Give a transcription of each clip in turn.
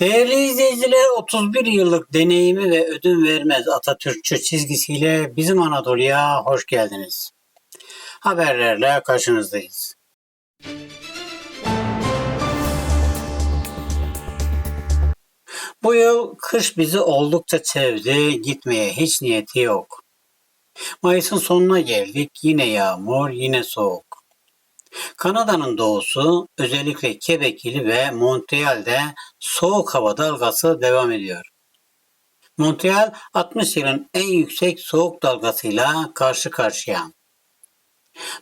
Değerli izleyiciler 31 yıllık deneyimi ve ödün vermez Atatürkçü çizgisiyle bizim Anadolu'ya hoş geldiniz. Haberlerle karşınızdayız. Bu yıl kış bizi oldukça çevdi, gitmeye hiç niyeti yok. Mayıs'ın sonuna geldik, yine yağmur, yine soğuk. Kanada'nın doğusu, özellikle Quebec ili ve Montreal'de soğuk hava dalgası devam ediyor. Montreal 60 yılın en yüksek soğuk dalgasıyla karşı karşıya.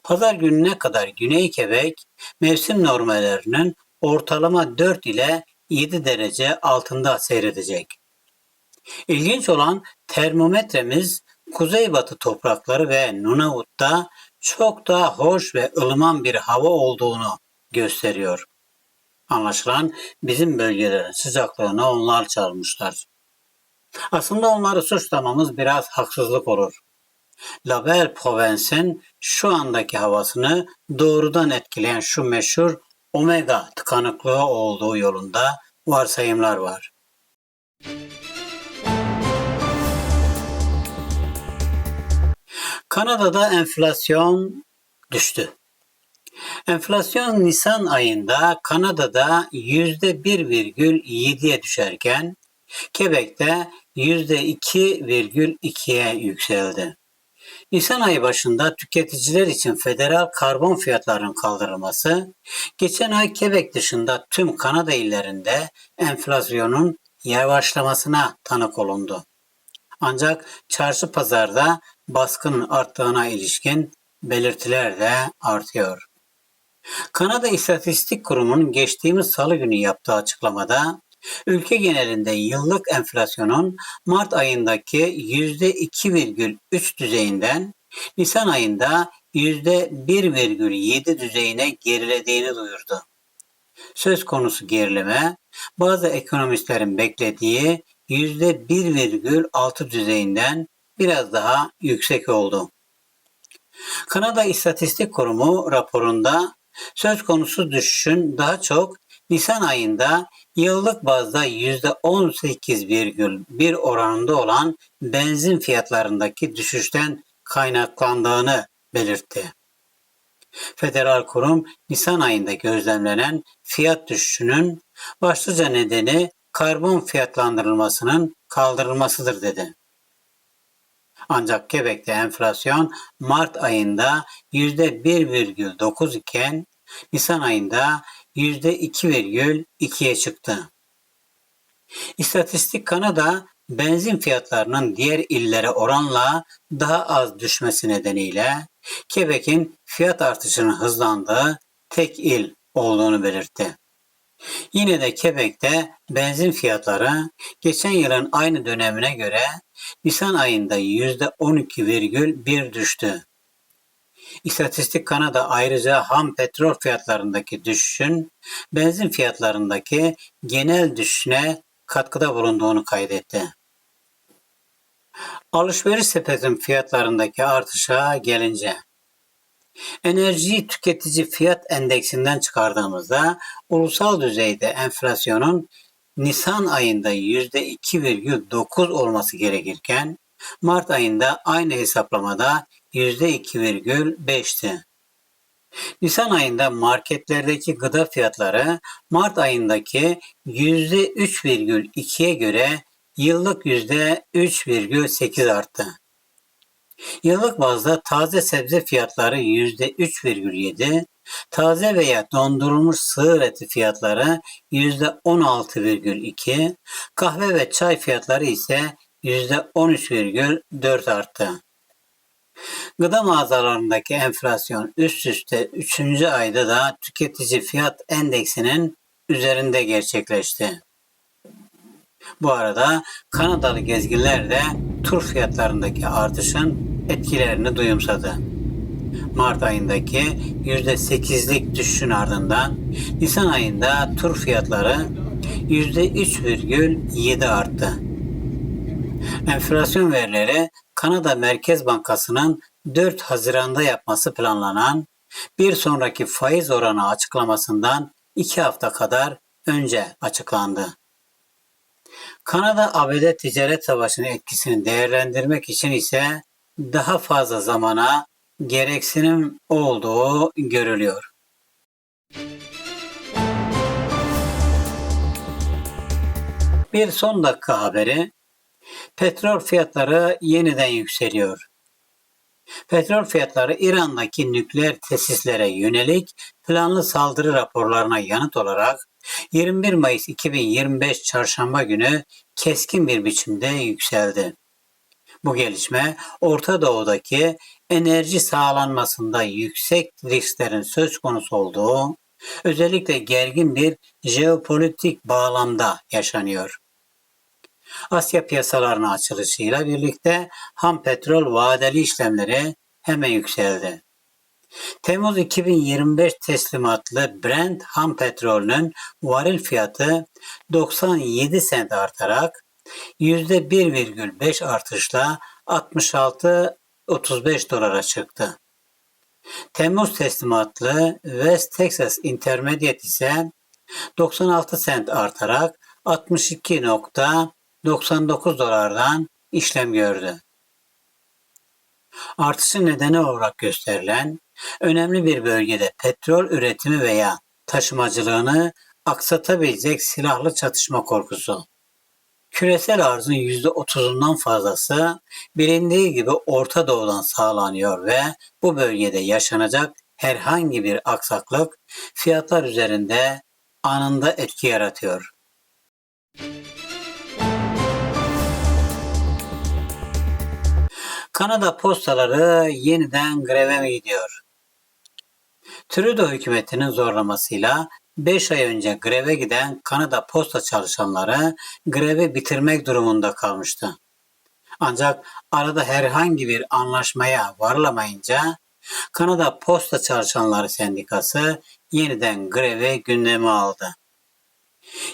Pazar gününe kadar Güney Quebec mevsim normallerinin ortalama 4 ile 7 derece altında seyredecek. İlginç olan termometremiz kuzeybatı toprakları ve Nunavut'ta çok daha hoş ve ılıman bir hava olduğunu gösteriyor. Anlaşılan bizim bölgelerin sıcaklığını onlar çalmışlar. Aslında onları suçlamamız biraz haksızlık olur. Label Provence'in şu andaki havasını doğrudan etkileyen şu meşhur omega tıkanıklığı olduğu yolunda varsayımlar var. Kanada'da enflasyon düştü. Enflasyon Nisan ayında Kanada'da %1,7'ye düşerken Quebec'te %2,2'ye yükseldi. Nisan ayı başında tüketiciler için federal karbon fiyatlarının kaldırılması, geçen ay Quebec dışında tüm Kanada illerinde enflasyonun yavaşlamasına tanık olundu. Ancak çarşı pazarda baskının arttığına ilişkin belirtiler de artıyor. Kanada İstatistik Kurumu'nun geçtiğimiz salı günü yaptığı açıklamada ülke genelinde yıllık enflasyonun Mart ayındaki %2,3 düzeyinden Nisan ayında %1,7 düzeyine gerilediğini duyurdu. Söz konusu gerileme bazı ekonomistlerin beklediği %1,6 düzeyinden biraz daha yüksek oldu. Kanada İstatistik Kurumu raporunda söz konusu düşüşün daha çok Nisan ayında yıllık bazda %18,1 oranında olan benzin fiyatlarındaki düşüşten kaynaklandığını belirtti. Federal kurum Nisan ayında gözlemlenen fiyat düşüşünün başlıca nedeni karbon fiyatlandırılmasının kaldırılmasıdır dedi. Ancak Quebec'te enflasyon Mart ayında %1,9 iken Nisan ayında %2,2'ye çıktı. İstatistik Kanada benzin fiyatlarının diğer illere oranla daha az düşmesi nedeniyle Quebec'in fiyat artışının hızlandığı tek il olduğunu belirtti. Yine de Quebec'te benzin fiyatları geçen yılın aynı dönemine göre Nisan ayında %12,1 düştü. İstatistik Kanada ayrıca ham petrol fiyatlarındaki düşüşün benzin fiyatlarındaki genel düşüşüne katkıda bulunduğunu kaydetti. Alışveriş sepetin fiyatlarındaki artışa gelince Enerji tüketici fiyat endeksinden çıkardığımızda ulusal düzeyde enflasyonun Nisan ayında %2,9 olması gerekirken Mart ayında aynı hesaplamada %2,5'ti. Nisan ayında marketlerdeki gıda fiyatları Mart ayındaki %3,2'ye göre yıllık %3,8 arttı. Yıllık bazda taze sebze fiyatları %3,7, taze veya dondurulmuş sığır eti fiyatları %16,2, kahve ve çay fiyatları ise %13,4 arttı. Gıda mağazalarındaki enflasyon üst üste 3. ayda da tüketici fiyat endeksinin üzerinde gerçekleşti. Bu arada Kanadalı gezginler de tur fiyatlarındaki artışın etkilerini duyumsadı. Mart ayındaki %8'lik düşüşün ardından Nisan ayında tur fiyatları %3,7 arttı. Enflasyon verileri Kanada Merkez Bankası'nın 4 Haziran'da yapması planlanan bir sonraki faiz oranı açıklamasından 2 hafta kadar önce açıklandı. Kanada-ABD ticaret savaşının etkisini değerlendirmek için ise daha fazla zamana gereksinim olduğu görülüyor. Bir son dakika haberi. Petrol fiyatları yeniden yükseliyor. Petrol fiyatları İran'daki nükleer tesislere yönelik planlı saldırı raporlarına yanıt olarak 21 Mayıs 2025 Çarşamba günü keskin bir biçimde yükseldi. Bu gelişme Orta Doğu'daki enerji sağlanmasında yüksek risklerin söz konusu olduğu, özellikle gergin bir jeopolitik bağlamda yaşanıyor. Asya piyasalarına açılışıyla birlikte ham petrol vadeli işlemleri hemen yükseldi. Temmuz 2025 teslimatlı Brent ham petrolünün varil fiyatı 97 sent artarak %1,5 artışla 66.35 dolara çıktı. Temmuz teslimatlı West Texas Intermediate ise 96 sent artarak 62.99 dolardan işlem gördü. Artışın nedeni olarak gösterilen önemli bir bölgede petrol üretimi veya taşımacılığını aksatabilecek silahlı çatışma korkusu. Küresel arzın %30'undan fazlası bilindiği gibi Orta Doğu'dan sağlanıyor ve bu bölgede yaşanacak herhangi bir aksaklık fiyatlar üzerinde anında etki yaratıyor. Kanada postaları yeniden greve mi gidiyor? Trudeau hükümetinin zorlamasıyla 5 ay önce greve giden Kanada posta çalışanları grevi bitirmek durumunda kalmıştı. Ancak arada herhangi bir anlaşmaya varılamayınca Kanada Posta Çalışanları Sendikası yeniden grevi gündeme aldı.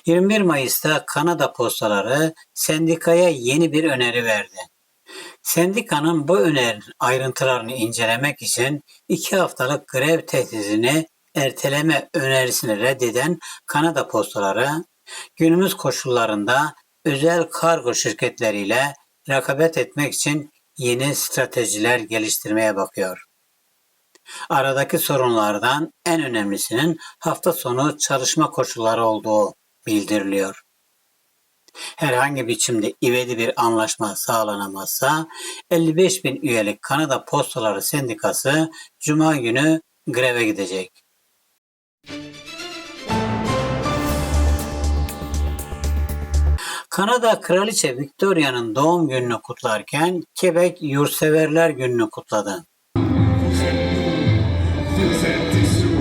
21 Mayıs'ta Kanada Postaları sendikaya yeni bir öneri verdi. Sendikanın bu önerinin ayrıntılarını incelemek için iki haftalık grev tehdidini erteleme önerisini reddeden Kanada postaları günümüz koşullarında özel kargo şirketleriyle rekabet etmek için yeni stratejiler geliştirmeye bakıyor. Aradaki sorunlardan en önemlisinin hafta sonu çalışma koşulları olduğu bildiriliyor. Herhangi biçimde ivedi bir anlaşma sağlanamazsa 55 bin üyelik Kanada Postaları Sendikası Cuma günü greve gidecek. Kanada Kraliçe Victoria'nın doğum gününü kutlarken Quebec Yurtseverler Günü'nü kutladı. Nous, vous êtes dissous,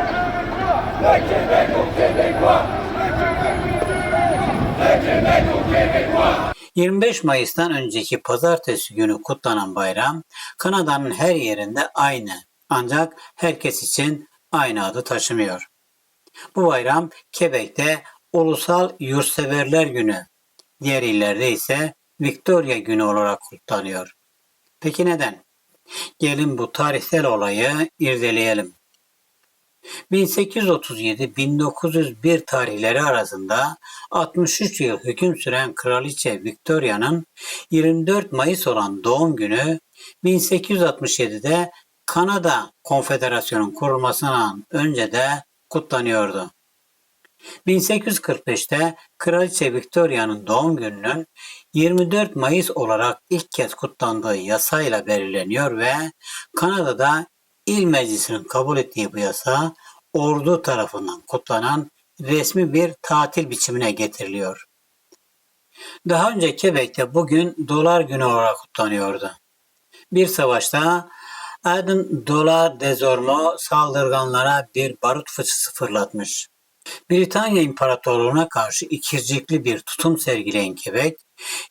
Le Québec aux Québécois! Le Québec aux Québécois! 25 Mayıs'tan önceki pazartesi günü kutlanan bayram Kanada'nın her yerinde aynı ancak herkes için aynı adı taşımıyor. Bu bayram Quebec'te Ulusal Yurtseverler Günü, diğer illerde ise Victoria Günü olarak kutlanıyor. Peki neden? Gelin bu tarihsel olayı irdeleyelim. 1837-1901 tarihleri arasında 63 yıl hüküm süren Kraliçe Victoria'nın 24 Mayıs olan doğum günü 1867'de Kanada Konfederasyonu'nun kurulmasından önce de kutlanıyordu. 1845'te Kraliçe Victoria'nın doğum gününün 24 Mayıs olarak ilk kez kutlandığı yasayla belirleniyor ve Kanada'da İl Meclisi'nin kabul ettiği bu yasa ordu tarafından kutlanan resmi bir tatil biçimine getiriliyor. Daha önce Quebec'te bugün dolar günü olarak kutlanıyordu. Bir savaşta Aydın dolar dezormo saldırganlara bir barut fıçısı fırlatmış. Britanya İmparatorluğu'na karşı ikircikli bir tutum sergileyen Quebec,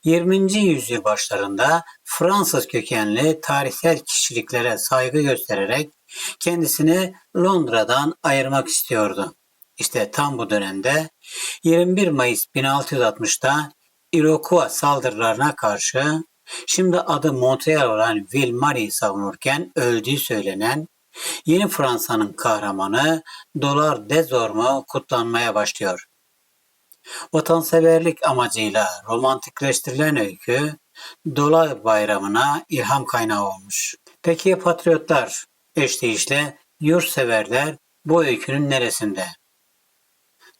20. yüzyıl başlarında Fransız kökenli tarihsel kişiliklere saygı göstererek kendisini Londra'dan ayırmak istiyordu. İşte tam bu dönemde 21 Mayıs 1660'da Iroquois saldırılarına karşı şimdi adı Montreal olan Ville Marie'yi savunurken öldüğü söylenen Yeni Fransa'nın kahramanı Dolar Dezormo kutlanmaya başlıyor. Vatanseverlik amacıyla romantikleştirilen öykü Dolar Bayramı'na ilham kaynağı olmuş. Peki patriotlar, eşdeyişle yurtseverler bu öykünün neresinde?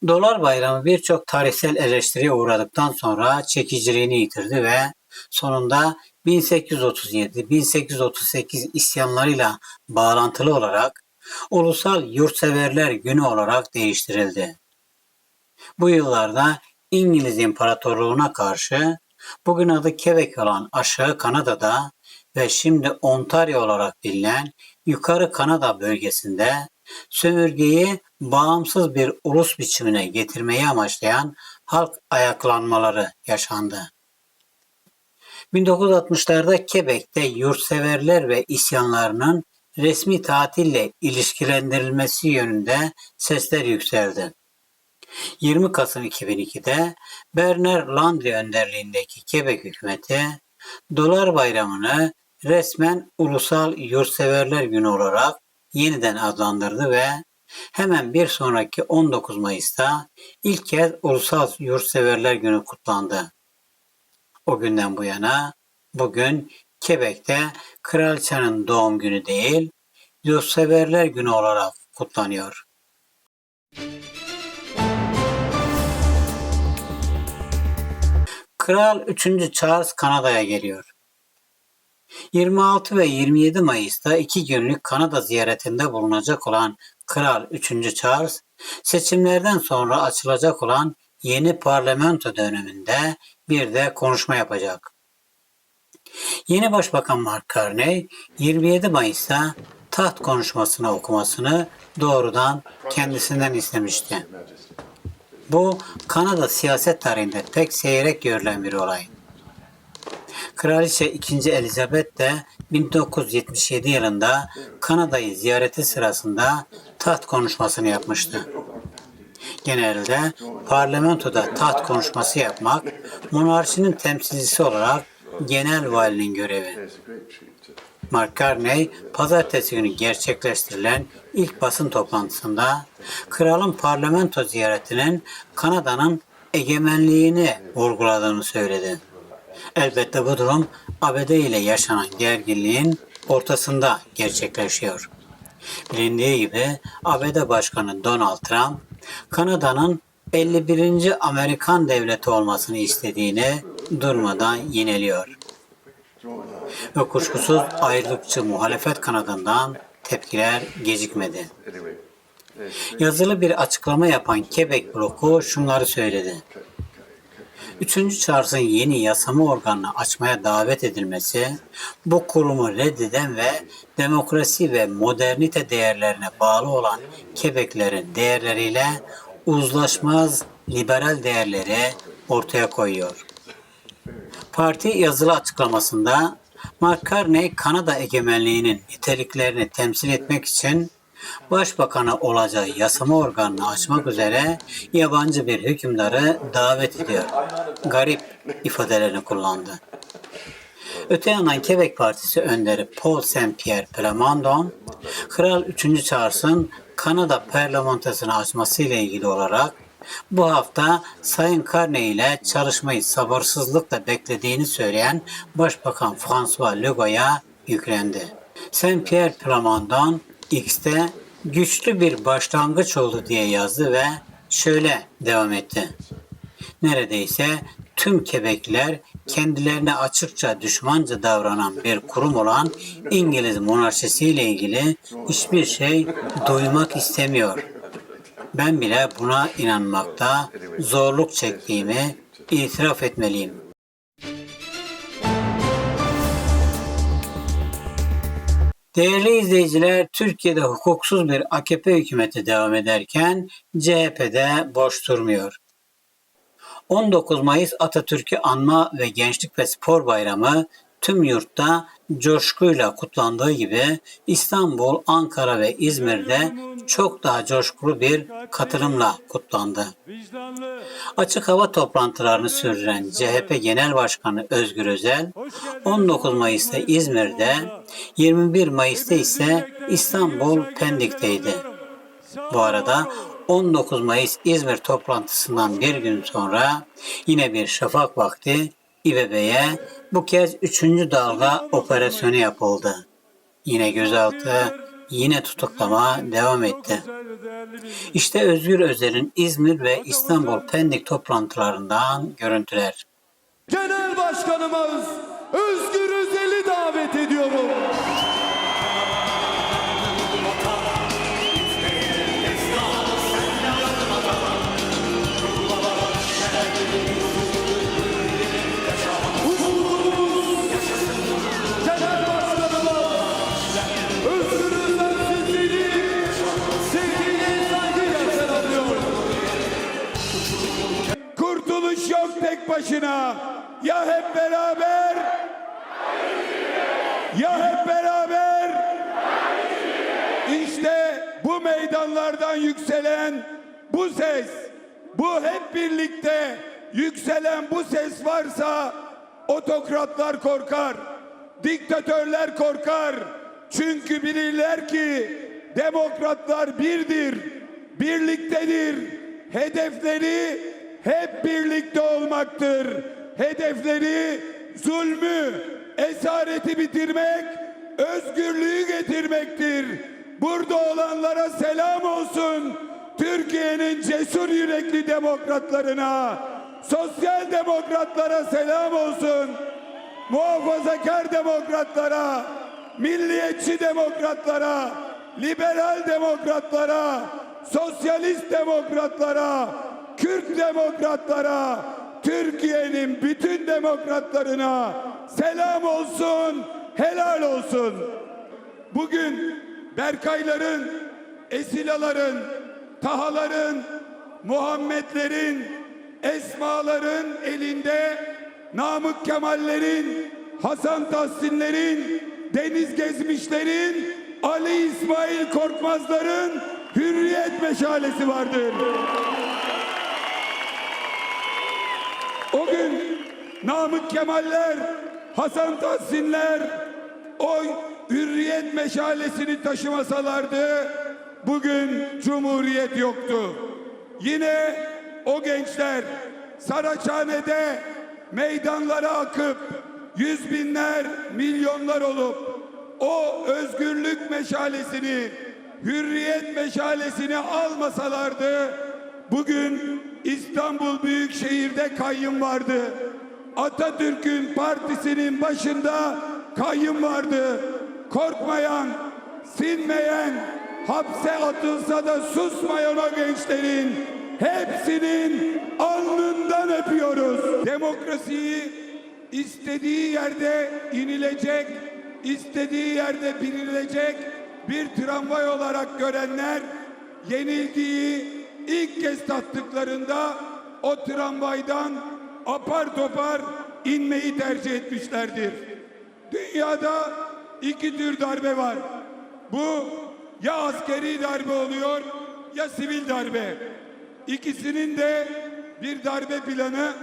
Dolar Bayramı birçok tarihsel eleştiriye uğradıktan sonra çekiciliğini yitirdi ve sonunda 1837-1838 isyanlarıyla bağlantılı olarak Ulusal Yurtseverler Günü olarak değiştirildi. Bu yıllarda İngiliz İmparatorluğu'na karşı bugün adı Quebec olan aşağı Kanada'da ve şimdi Ontario olarak bilinen Yukarı Kanada bölgesinde sömürgeyi bağımsız bir ulus biçimine getirmeyi amaçlayan halk ayaklanmaları yaşandı. 1960'larda Quebec'te yurtseverler ve isyanlarının resmi tatille ilişkilendirilmesi yönünde sesler yükseldi. 20 Kasım 2002'de Bernard Landry önderliğindeki Quebec hükümeti Dolar Bayramı'nı resmen Ulusal Yurtseverler Günü olarak yeniden adlandırdı ve hemen bir sonraki 19 Mayıs'ta ilk kez Ulusal Yurtseverler Günü kutlandı. O günden bu yana bugün Quebec'te kraliçenin doğum günü değil, Yurtseverler Günü olarak kutlanıyor. Kral 3. Charles Kanada'ya geliyor. 26 ve 27 Mayıs'ta iki günlük Kanada ziyaretinde bulunacak olan Kral 3. Charles, seçimlerden sonra açılacak olan yeni parlamento döneminde bir de konuşma yapacak. Yeni Başbakan Mark Carney 27 Mayıs'ta taht konuşmasını okumasını doğrudan kendisinden istemişti. Bu Kanada siyaset tarihinde pek seyrek görülen bir olay. Kraliçe 2. Elizabeth de 1977 yılında Kanada'yı ziyareti sırasında taht konuşmasını yapmıştı. Genelde parlamentoda taht konuşması yapmak monarşinin temsilcisi olarak genel valinin görevi. Mark Carney, pazartesi günü gerçekleştirilen ilk basın toplantısında kralın parlamento ziyaretinin Kanada'nın egemenliğini vurguladığını söyledi. Elbette bu durum ABD ile yaşanan gerginliğin ortasında gerçekleşiyor. Bilindiği gibi ABD Başkanı Donald Trump, Kanada'nın 51. Amerikan devleti olmasını istediğini durmadan yineliyor. Ve kuşkusuz ayrılıkçı muhalefet kanadından tepkiler gecikmedi. Yazılı bir açıklama yapan Quebec bloku şunları söyledi. Üçüncü Charles'ın yeni yasama organını açmaya davet edilmesi, bu kurumu reddeden ve demokrasi ve modernite değerlerine bağlı olan Quebec'lerin değerleriyle uzlaşmaz liberal değerleri ortaya koyuyor. Parti yazılı açıklamasında Mark Carney Kanada egemenliğinin niteliklerini temsil etmek için Başbakanı olacağı yasama organını açmak üzere yabancı bir hükümdarı davet ediyor. Garip ifadelerini kullandı. Öte yandan Quebec Partisi önderi Paul Saint-Pierre Plamondon, Kral 3. Charles'ın Kanada parlamentosunu açması ile ilgili olarak bu hafta Sayın Carney ile çalışmayı sabırsızlıkla beklediğini söyleyen Başbakan François Legault'a yüklendi. Saint-Pierre Plamondon X'te güçlü bir başlangıç oldu diye yazdı ve şöyle devam etti. Neredeyse tüm Quebecliler kendilerine açıkça düşmanca davranan bir kurum olan İngiliz monarşisi ile ilgili hiçbir şey duymak istemiyor. Ben bile buna inanmakta zorluk çektiğimi itiraf etmeliyim. Değerli izleyiciler, Türkiye'de hukuksuz bir AKP hükümeti devam ederken CHP'de boş durmuyor. 19 Mayıs Atatürk'ü anma ve Gençlik ve Spor Bayramı tüm yurtta coşkuyla kutlandığı gibi İstanbul, Ankara ve İzmir'de çok daha coşkulu bir katılımla kutlandı. Açık hava toplantılarını sürdüren CHP Genel Başkanı Özgür Özel, 19 Mayıs'ta İzmir'de, 21 Mayıs'ta ise İstanbul Pendik'teydi. Bu arada 19 Mayıs İzmir toplantısından bir gün sonra yine bir şafak vakti İBB'ye bu kez 3. dalga operasyonu yapıldı. Yine gözaltı, yine tutuklama devam etti. İşte Özgür Özel'in İzmir ve İstanbul Pendik toplantılarından görüntüler. Genel Başkanımız Özgür Özel'i davet ediyorum. Başına. Ya hep beraber. Ya hep beraber. İşte bu meydanlardan yükselen bu ses bu hep birlikte yükselen bu ses varsa otokratlar korkar diktatörler korkar. Çünkü bilirler ki demokratlar birdir birliktedir. Hedefleri hep birlikte olmaktır. Hedefleri zulmü, esareti bitirmek, özgürlüğü getirmektir. Burada olanlara selam olsun. Türkiye'nin cesur yürekli demokratlarına, sosyal demokratlara selam olsun. Muhafazakar demokratlara, milliyetçi demokratlara, liberal demokratlara, sosyalist demokratlara, Kürt demokratlara, Türkiye'nin bütün demokratlarına selam olsun, helal olsun. Bugün Berkayların, Esilaların, Tahaların, Muhammedlerin, Esmaların elinde Namık Kemallerin, Hasan Tahsinlerin, Deniz Gezmişlerin, Ali İsmail Korkmazların hürriyet meşalesi vardır. O gün Namık Kemaller, Hasan Tahsinler o hürriyet meşalesini taşımasalardı bugün cumhuriyet yoktu. Yine o gençler Saraçhane'de meydanlara akıp yüz binler, milyonlar olup o özgürlük meşalesini, hürriyet meşalesini almasalardı bugün İstanbul Büyükşehir'de kayyum vardı. Atatürk'ün partisinin başında kayyum vardı. Korkmayan, sinmeyen, hapse atılsa da susmayan o gençlerin hepsinin alnından öpüyoruz. Demokrasiyi istediği yerde inilecek, istediği yerde binilecek bir tramvay olarak görenler yenilgiyi ilk kez tattıklarında o tramvaydan apar topar inmeyi tercih etmişlerdir. Dünyada iki tür darbe var. Bu ya askeri darbe oluyor ya sivil darbe. İkisinin de bir darbe planı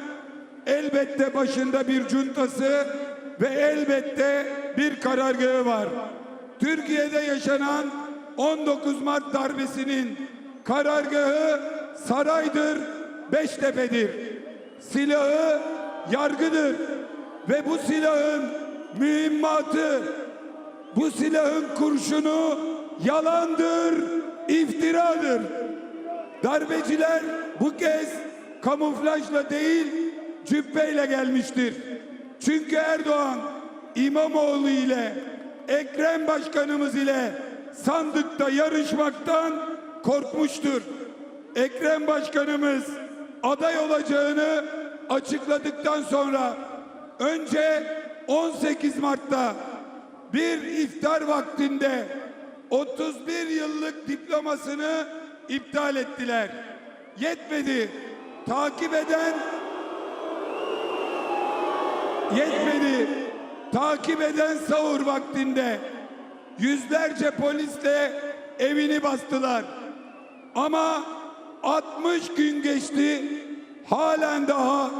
elbette başında bir cuntası ve elbette bir karargahı var. Türkiye'de yaşanan 19 Mart darbesinin karargahı saraydır, Beştepe'dir. Silahı yargıdır ve bu silahın mühimmatı, bu silahın kurşunu yalandır, iftiradır. Darbeciler bu kez kamuflajla değil cübbeyle gelmiştir. Çünkü Erdoğan İmamoğlu ile Ekrem Başkanımız ile sandıkta yarışmaktan korkmuştur. Ekrem Başkanımız aday olacağını açıkladıktan sonra önce 18 Mart'ta bir iftar vaktinde 31 yıllık diplomasını iptal ettiler. Yetmedi. Takip eden yetmedi. Takip eden sahur vaktinde yüzlerce polisle evini bastılar. Ama 60 gün geçti. Halen daha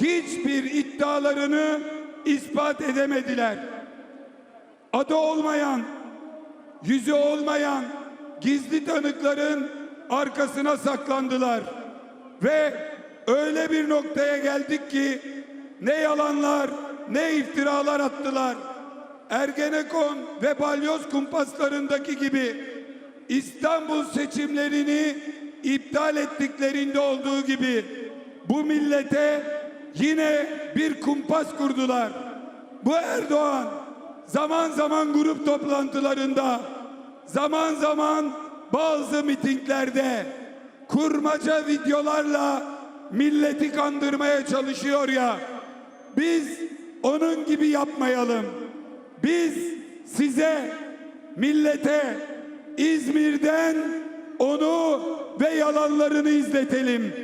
hiçbir iddialarını ispat edemediler. Adı olmayan, yüzü olmayan gizli tanıkların arkasına saklandılar. Ve öyle bir noktaya geldik ki ne yalanlar ne iftiralar attılar. Ergenekon ve balyoz kumpaslarındaki gibi İstanbul seçimlerini iptal ettiklerinde olduğu gibi bu millete yine bir kumpas kurdular. Bu Erdoğan zaman zaman grup toplantılarında, zaman zaman bazı mitinglerde kurmaca videolarla milleti kandırmaya çalışıyor ya. Biz onun gibi yapmayalım. Biz size, millete İzmir'den onu ve yalanlarını izletelim.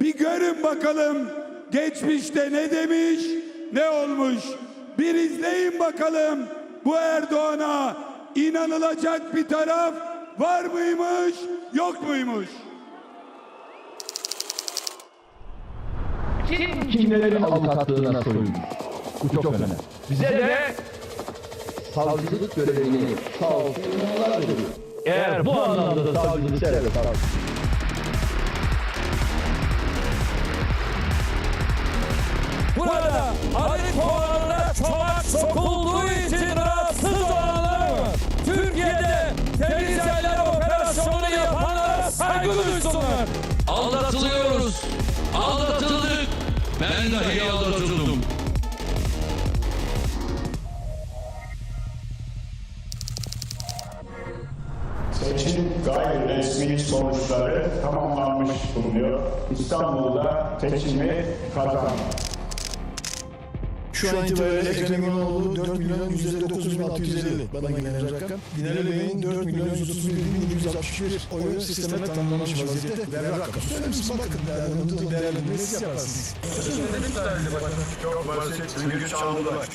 Bir görün bakalım geçmişte ne demiş, ne olmuş. Bir izleyin bakalım bu Erdoğan'a inanılacak bir taraf var mıymış, yok muymuş? Kim kimlerin avukatlığına soyunmuş? Bu çok önemli. Bize de savcılık görevini sağ olsun yıllar veriyor. Eğer bu anlamda savcılık serbest. Burada Ali puanına çomak sokulduğu için rahatsız olanlar. Türkiye'de temiz eller operasyonunu yapanlara saygı duysunlar. Aldatılıyoruz. Aldatıldık. Ben dahi aldatıldım. Sonuçları tamamlanmış bulunuyor. İstanbul'da seçimi kazandı. Şu an itibariyle Ekrem İmamoğlu 4 milyon 159 bin 650 bana gelen rakam. Binali Bey'in 4 milyon 131 bin 761 oyu sisteme tanımlanmış vaziyette ve rakam. Söyler misin bakın değerlendirme değerlendirmeyi siz yaparsınız.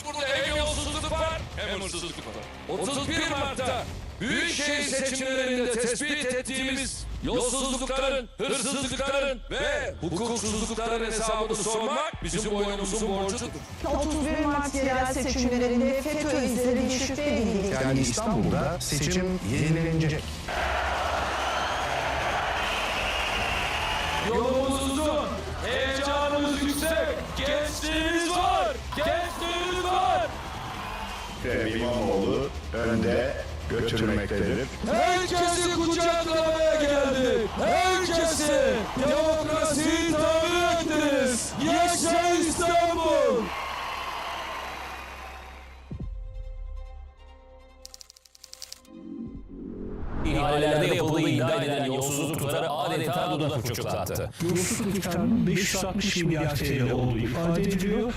Burada hem yolsuzluk var hem hırsızlık var. 31 Mart'ta Büyükşehir seçimlerinde tespit ettiğimiz yolsuzlukların, hırsızlıkların ve hukuksuzlukların hesabını sormak bizim boynumuzun borcudur. 31 Mart yerel seçimlerinde FETÖ izleri şüphe edildi. Yani İstanbul'da seçim yenilenecek. Yolumuz uzun, heyecanımız yüksek, gençliğimiz var, gençliğimiz var. Ekrem İmamoğlu önde götürmektedir. Herkesi kucaklamaya geldik. Herkesi. Demokrasiyi tamin ettiniz. Yaşa İstanbul. İhalelerde yapıldığı iddia edilen yolsuzlukları adeta dudak uçuklattı. Yolsuzluk miktarının 560 milyar TL olduğu ifade ediliyor.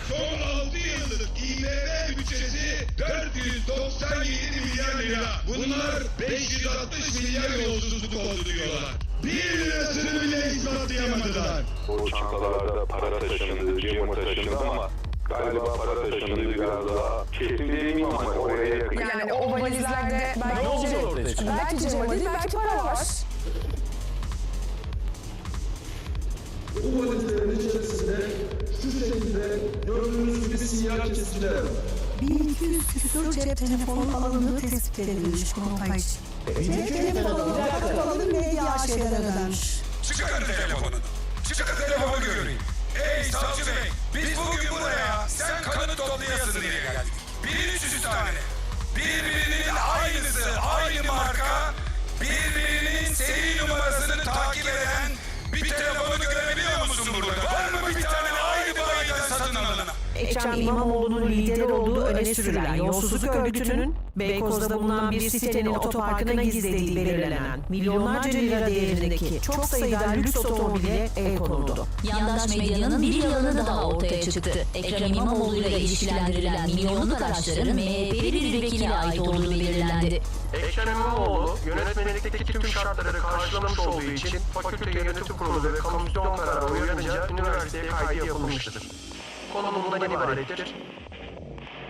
497 milyar lira. Bunlar 560 milyar yolsuzluk oldu diyorlar. Bir lirasını bile ispatlayamadılar. Bu çantalarda para taşındı, cimur taşındı ama galiba para taşındı biraz daha. Kesin değilim ama oraya yakın. Yani o valizlerde belki, belki cema değil belki para var. Bu valizlerin içerisinde şu şekilde gördüğünüz gibi sinyal kesiciler var. 1200 küsur cep telefonu alındığı tespit edilmiş konutay için. Cep telefonu alınıp medya AŞ'den ödenmiş. Çıkarın telefonunu. Çıkarın telefonu göreyim. Ey savcı bey, biz bugün buraya sen kanıt toplayasın diye geldik. 1300 tane. Birbirinin aynısı, aynı marka, birbirinin seri numarasını takip eden bir telefonu görebiliyor musun burada? Var mı bir tane Ekrem İmamoğlu'nun lideri olduğu öne sürülen yolsuzluk örgütünün Beykoz'da bulunan bir sitenin otoparkına gizlediği belirlenen milyonlarca lira değerindeki çok sayıda lüks otomobile el konuldu. Yandaş medyanın bir yalanı daha ortaya çıktı. Ekrem İmamoğlu ile ilişkilendirilen milyonluk araçların MHP'li bir vekile ait olduğu belirlendi. Ekrem İmamoğlu yönetmelikteki tüm şartları karşılamış olduğu için fakülte yönetim kurulu ve komisyon kararı uyarınca üniversiteye kaydı yapılmıştır. Konu bundan ibarettir.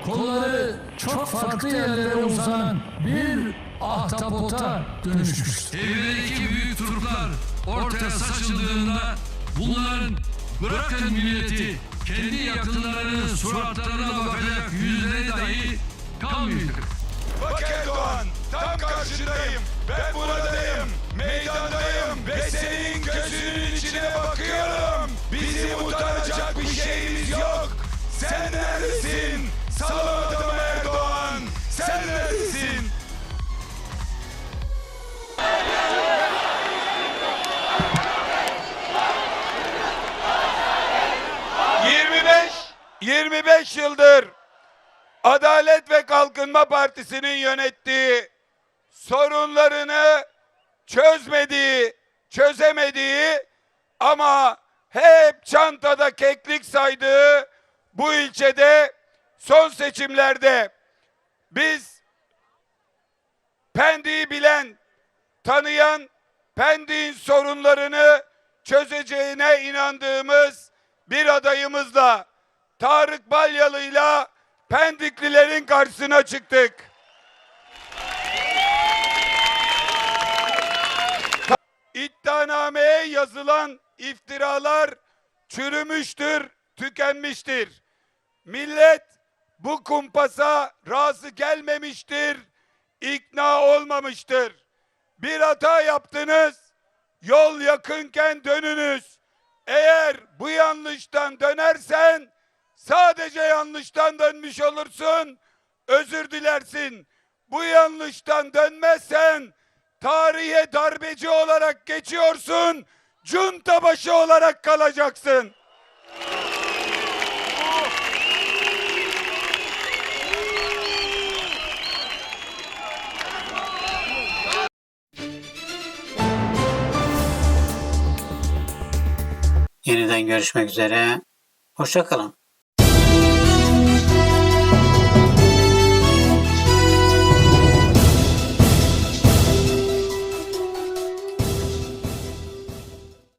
Kolları çok farklı yerlere uzanan bir ahtapota dönüşmüştür. Evdeki büyük turplar ortaya saçıldığında bunların bırakın milleti kendi yakınlarının suratlarına bakacak yüzleri dahi kalmıyor. Bak Erdoğan, tam karşındayım. Ben buradayım, meydandayım ve senin Sen neredesin? Salamadım Erdoğan. Sen neredesin? ...25, 25 yıldır Adalet ve Kalkınma Partisi'nin yönettiği sorunlarını çözmediği, çözemediği ama hep çantada keklik saydığı bu ilçede son seçimlerde biz Pendik'i bilen, tanıyan, Pendik'in sorunlarını çözeceğine inandığımız bir adayımızla Tarık Balyalı'yla Pendiklilerin karşısına çıktık. İddianameye yazılan iftiralar çürümüştür, tükenmiştir. Millet bu kumpasa razı gelmemiştir, ikna olmamıştır. Bir hata yaptınız, yol yakınken dönünüz. Eğer bu yanlıştan dönersen sadece yanlıştan dönmüş olursun, özür dilersin. Bu yanlıştan dönmezsen tarihe darbeci olarak geçiyorsun, junta başı olarak kalacaksın. Yeniden görüşmek üzere. Hoşça kalın.